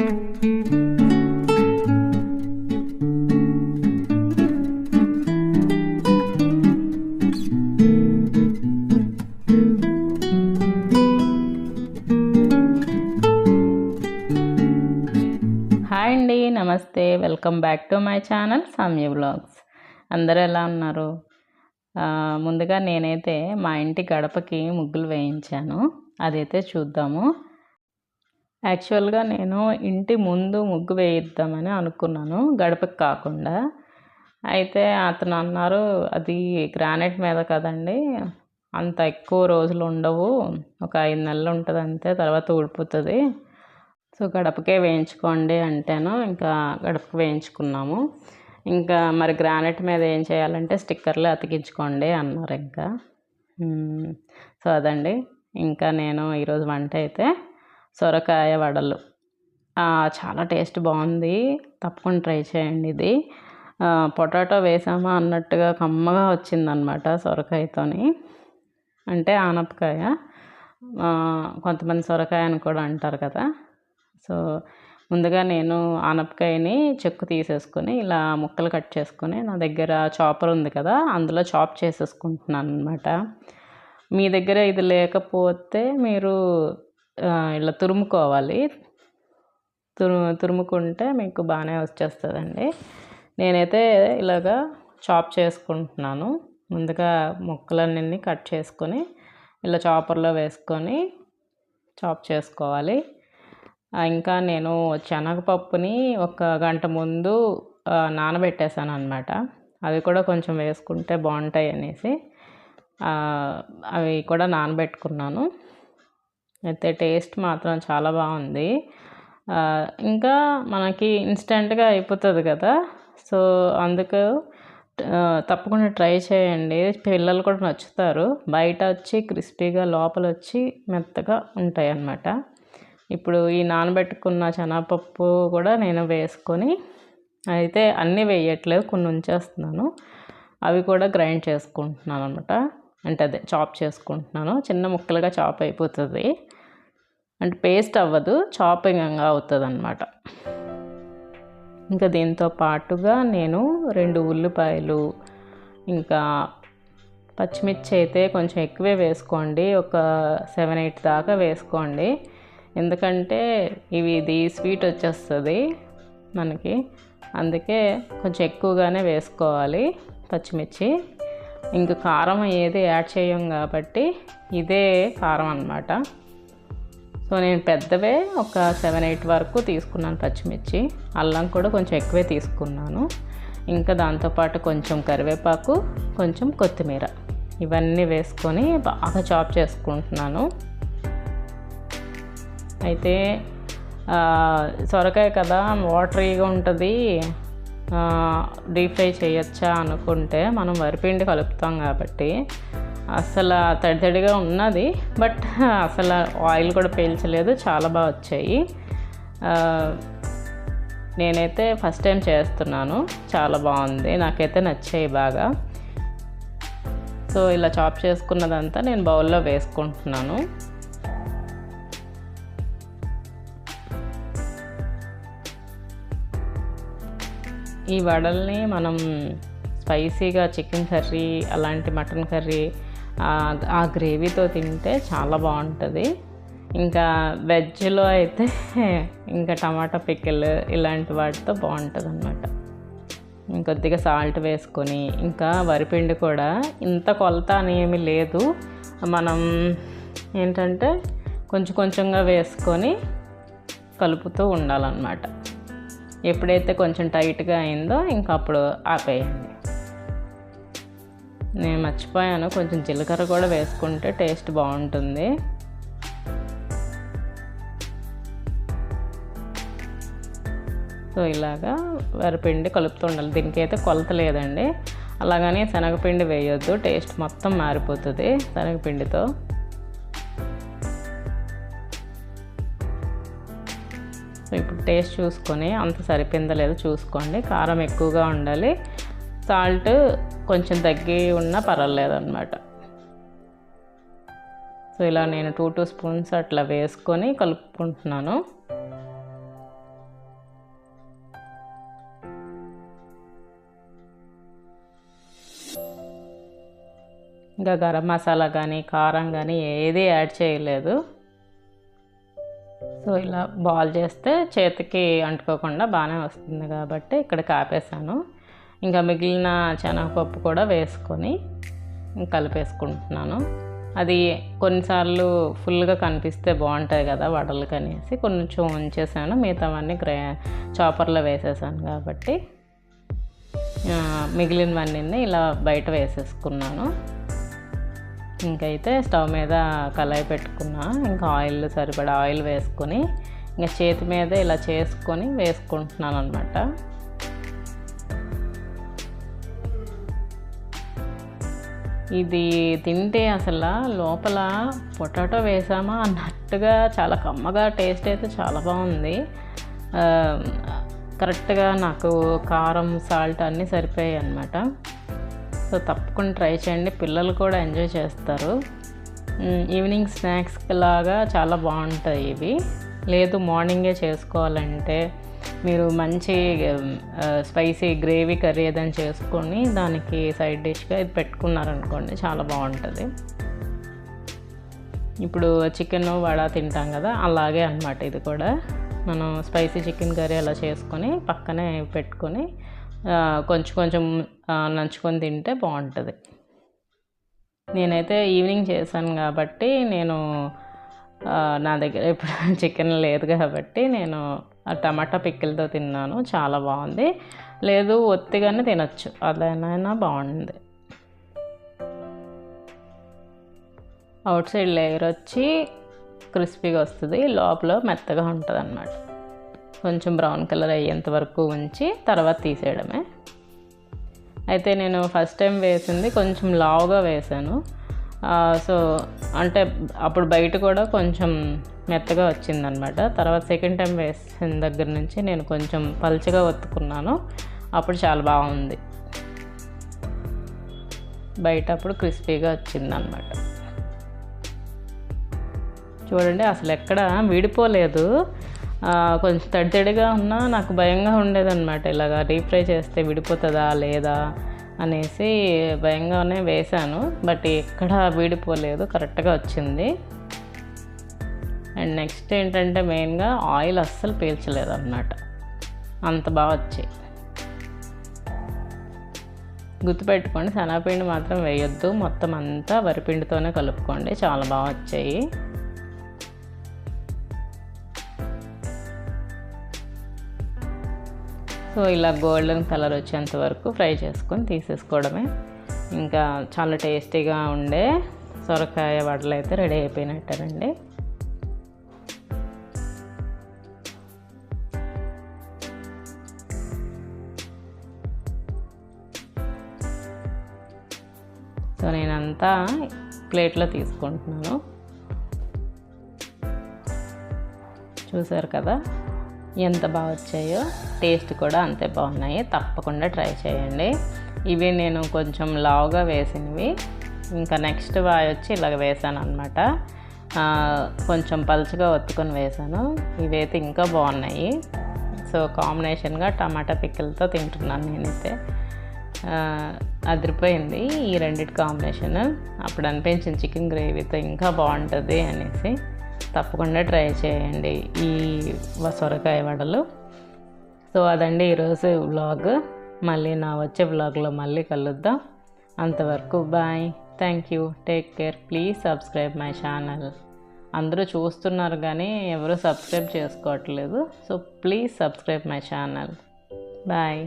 Hi అండి నమస్తే. Welcome back to my channel Samya blogs అందరూ ఎలా ఉన్నారు? ముందుగా నేనైతే మా ఇంటి గడపకి ముగ్గులు వేయించాను. అదైతే చూద్దాము. యాక్చువల్గా నేను ఇంటి ముందు ముగ్గు వేయిద్దామని అనుకున్నాను గడపకి కాకుండా. అయితే అతను అన్నారు అది గ్రానైట్ మీద కదండి అంత ఎక్కువ రోజులు ఉండవు ఒక ఐదు నెలలు ఉంటుంది అంతే తర్వాత ఊడిపోతుంది. సో గడపకే వేయించుకోండి అంటేను ఇంకా గడపకి వేయించుకున్నాము. ఇంకా మరి గ్రానైట్ మీద ఏం చేయాలంటే స్టిక్కర్లు అతికించుకోండి అన్నారు ఇంకా. సో అదండి. ఇంకా నేను ఈరోజు వంట అయితే సొరకాయ వడలు. చాలా టేస్ట్ బాగుంది తప్పకుండా ట్రై చేయండి ఇది. పొటాటో వేసామా అన్నట్టుగా కమ్మగా వచ్చిందనమాట సొరకాయతోని. అంటే ఆనపకాయ. కొంతమంది సొరకాయ అని కూడా అంటారు కదా. సో ముందుగా నేను ఆనపకాయని చెక్కు తీసేసుకొని ఇలా ముక్కలు కట్ చేసుకొని నా దగ్గర చాపర్ ఉంది కదా అందులో చాప్ చేసేసుకుంటున్నాను అనమాట మీ దగ్గర ఇది లేకపోతే మీరు ఇలా తురుముకోవాలి. తురు తురుముకుంటే మీకు బాగానే వచ్చేస్తుందండి. నేనైతే ఇలాగా చాప్ చేసుకుంటున్నాను. ముందుగా ముక్కలన్నీ కట్ చేసుకొని ఇలా చాపర్లో వేసుకొని చాప్ చేసుకోవాలి. ఇంకా నేను శనగపప్పుని ఒక గంట ముందు నానబెట్టేశాను అనమాట అవి కూడా కొంచెం వేసుకుంటే బాగుంటాయి అనేసి అవి కూడా నానబెట్టుకున్నాను. అయితే టేస్ట్ మాత్రం చాలా బాగుంది. ఇంకా మనకి ఇన్స్టెంట్గా అయిపోతుంది కదా. సో అందుకు తప్పకుండా ట్రై చేయండి. పిల్లలు కూడా నచ్చుతారు. బయట వచ్చి క్రిస్పీగా లోపల వచ్చి మెత్తగా ఉంటాయి అన్నమాట ఇప్పుడు ఈ నానబెట్టుకున్న శనగపప్పు కూడా నేను వేసుకొని అయితే అన్నీ వేయట్లేదు కొన్ని ఉంచేస్తున్నాను. అవి కూడా గ్రైండ్ చేసుకుంటున్నాను అనమాట అంటే అదే చాప్ చేసుకుంటున్నాను. చిన్న ముక్కలుగా చాప్ అయిపోతుంది. అంటే పేస్ట్ అవ్వదు చాపింగ్ అవుతుంది అనమాట ఇంకా దీంతో పాటుగా నేను రెండు ఉల్లిపాయలు ఇంకా పచ్చిమిర్చి అయితే కొంచెం ఎక్కువే వేసుకోండి ఒక సెవెన్ ఎయిట్ దాకా వేసుకోండి. ఎందుకంటే ఇవి ఇది స్వీట్ వచ్చేస్తుంది మనకి. అందుకే కొంచెం ఎక్కువగానే వేసుకోవాలి పచ్చిమిర్చి. ఇంక కారం ఏది యాడ్ చేయం కాబట్టి ఇదే కారం అన్నమాట. సో నేను పెద్దవే ఒక సెవెన్ ఎయిట్ వరకు తీసుకున్నాను పచ్చిమిర్చి. అల్లం కూడా కొంచెం ఎక్కువే తీసుకున్నాను. ఇంకా దాంతోపాటు కొంచెం కరివేపాకు కొంచెం కొత్తిమీర. ఇవన్నీ వేసుకొని బాగా చాప్ చేసుకుంటున్నాను. అయితే సొరకాయ కదా వాటరీగా ఉంటుంది. డీప్ ఫ్రై చేయొచ్చా అనుకుంటే మనం వరిపిండి కలుపుతాం కాబట్టి అసలు తడి తడిగా ఉన్నది బట్ అసలు ఆయిల్ కూడా పీల్చలేదు చాలా బాగా వచ్చాయి. నేనైతే ఫస్ట్ టైం చేస్తున్నాను చాలా బాగుంది నాకైతే నచ్చాయి బాగా. సో ఇలా చాప్ చేసుకున్నదంతా నేను బౌల్లో వేసుకుంటున్నాను. ఈ వడల్ని మనం స్పైసీగా చికెన్ కర్రీ అలాంటి మటన్ కర్రీ ఆ- గ్రేవీతో తింటే చాలా బాగుంటుంది. ఇంకా వెజ్లో అయితే ఇంకా టమాటా పిక్కలు ఇలాంటి వాటితో బాగుంటుంది అనమాట ఇంకొద్దిగా సాల్ట్ వేసుకొని ఇంకా వరిపిండి కూడా ఇంత కొలత అని ఏమీ లేదు. మనం ఏంటంటే కొంచెం కొంచెంగా వేసుకొని కలుపుతూ ఉండాలన్నమాట. ఎప్పుడైతే కొంచెం టైట్గా అయిందో ఇంకా అప్పుడు ఆపేయండి. నేను మర్చిపోయాను. కొంచెం జీలకర్ర కూడా వేసుకుంటే టేస్ట్ బాగుంటుంది. సో ఇలాగా వరిపిండి కలుపుతూ ఉండాలి. దీనికి అయితే కొలత లేదండి. అలాగని శనగపిండి వేయొద్దు. టేస్ట్ మొత్తం మారిపోతుంది శనగపిండితో. సో ఇప్పుడు టేస్ట్ చూసుకొని అంత సరిపోయిందో లేదో చూసుకోండి. కారం ఎక్కువగా ఉండాలి. సాల్ట్ కొంచెం తగ్గి ఉన్నా పర్వాలేదు అనమాట సో ఇలా నేను టూ టూ స్పూన్స్ అట్లా వేసుకొని కలుపుకుంటున్నాను. ఇంకా గరం మసాలా కానీ కారం కానీ ఏది యాడ్ చేయలేదు. సో ఇలా బాల్ చేస్తే చేతికి అంటుకోకుండా బాగానే వస్తుంది కాబట్టి ఇక్కడ కాపేశాను. ఇంకా మిగిలిన శనగపప్పు కూడా వేసుకొని కలిపేసుకుంటున్నాను. అది కొన్నిసార్లు ఫుల్గా కనిపిస్తే బాగుంటుంది కదా వడలకి అనేసి. కొంచెం ఉంచేసాను. మిగతావన్నీ గ్రే చాపర్లో వేసేసాను కాబట్టి. మిగిలినవన్నీ ఇలా బయట వేసేసుకున్నాను. ఇంకైతే స్టవ్ మీద కళాయి పెట్టుకున్నా. ఇంకా ఆయిల్ సరిపడా ఆయిల్ వేసుకొని ఇంకా చేతి మీద ఇలా చేసుకొని వేసుకుంటున్నాను అనమాట ఇది తింటే అసలు లోపల పొటాటో వేసామా అన్నట్టుగా చాలా కమ్మగా టేస్ట్ అయితే చాలా బాగుంది. కరెక్ట్గా నాకు కారం సాల్ట్ అన్నీ సరిపోయాయి అనమాట సో తప్పకుండా ట్రై చేయండి. పిల్లలు కూడా ఎంజాయ్ చేస్తారు. ఈవినింగ్ స్నాక్స్ లాగా చాలా బాగుంటాయి ఇవి. లేదు మార్నింగే చేసుకోవాలంటే మీరు మంచి స్పైసీ గ్రేవీ కర్రీ ఏదైనా చేసుకొని దానికి సైడ్ డిష్గా ఇది పెట్టుకున్నారనుకోండి చాలా బాగుంటుంది. ఇప్పుడు చికెన్ వడ తింటాం కదా అలాగే అనమాట ఇది కూడా. మనం స్పైసీ చికెన్ కర్రీ అలా చేసుకొని పక్కనే పెట్టుకొని కొంచెం కొంచెం నంచుకొని తింటే బాగుంటుంది. నేనైతే ఈవినింగ్ చేశాను కాబట్టి నేను నా దగ్గర ఇప్పుడు చికెన్ లేదు కాబట్టి నేను టమాటా పిక్కలతో తిన్నాను. చాలా బాగుంది. లేదు ఒత్తిగానే తినచ్చు. అదైనా బాగుంది. అవుట్ సైడ్ లేయర్ వచ్చి క్రిస్పీగా వస్తుంది. లోపల మెత్తగా ఉంటుంది అన్నమాట కొంచెం బ్రౌన్ కలర్ అయ్యేంత వరకు ఉంచి తర్వాత తీసేయడమే. అయితే నేను ఫస్ట్ టైం వేసింది కొంచెం లావుగా వేసాను. సో అంటే అప్పుడు బయట కూడా కొంచెం మెత్తగా వచ్చిందనమాట. తర్వాత సెకండ్ టైం వేసిన దగ్గర నుంచి నేను కొంచెం పలుచగా ఒత్తుకున్నాను. అప్పుడు చాలా బాగుంది. బయట అప్పుడు క్రిస్పీగా వచ్చిందనమాట. చూడండి అసలు ఎక్కడ విడిపోలేదు. కొంచెం తడి తడిగా ఉన్నా నాకు భయంగా ఉండేదన్నమాట ఇలాగా డీప్ ఫ్రై చేస్తే విడిపోతుందా లేదా? అనేసి భయంగానే వేశాను బట్ ఎక్కడ వీడిపోలేదు కరెక్ట్గా వచ్చింది. అండ్ నెక్స్ట్ ఏంటంటే మెయిన్గా ఆయిల్ అస్సలు పీల్చలేదు అన్నమాట అంత బాగా వచ్చాయి. గుర్తుపెట్టుకోండి శనగపిండి మాత్రం వేయొద్దు మొత్తం అంతా వరిపిండితోనే కలుపుకోండి చాలా బాగా వచ్చాయి. సో ఇలా గోల్డెన్ కలర్ వచ్చేంత వరకు ఫ్రై చేసుకొని తీసేసుకోవడమే. ఇంకా చాలా టేస్టీగా ఉండే సొరకాయ వడలు అయితే రెడీ అయిపోయినట్టేనండి. సో నేనంతా ప్లేట్లో తీసుకుంటున్నాను. చూసారు కదా? ఎంత బాగా వచ్చాయో టేస్ట్ కూడా అంతే బాగున్నాయి. తప్పకుండా ట్రై చేయండి. ఇవి నేను కొంచెం లావుగా వేసినవి. ఇంకా నెక్స్ట్ వాయి వచ్చి ఇలాగ వేసాను అనమాట కొంచెం పలుచగా ఒత్తుకొని వేసాను. ఇవైతే ఇంకా బాగున్నాయి. సో కాంబినేషన్గా టమాటా పిక్కలతో తింటున్నాను నేనైతే. అదిరిపోయింది ఈ రెండింటి కాంబినేషన్. అప్పుడు అనిపించింది చికెన్ గ్రేవీతో ఇంకా బాగుంటుంది అనేసి. తప్పకుండా ట్రై చేయండి ఈ సొరకాయ వడలు. సో అదండి ఈరోజు వ్లాగ్ మళ్ళీ నా వచ్చే వ్లాగ్లో మళ్ళీ కలుద్దాం. అంతవరకు bye thank you take care please subscribe my channel అందరూ చూస్తున్నారు కానీ ఎవరు సబ్స్క్రైబ్ చేసుకోవట్లేదు. So please subscribe my channel bye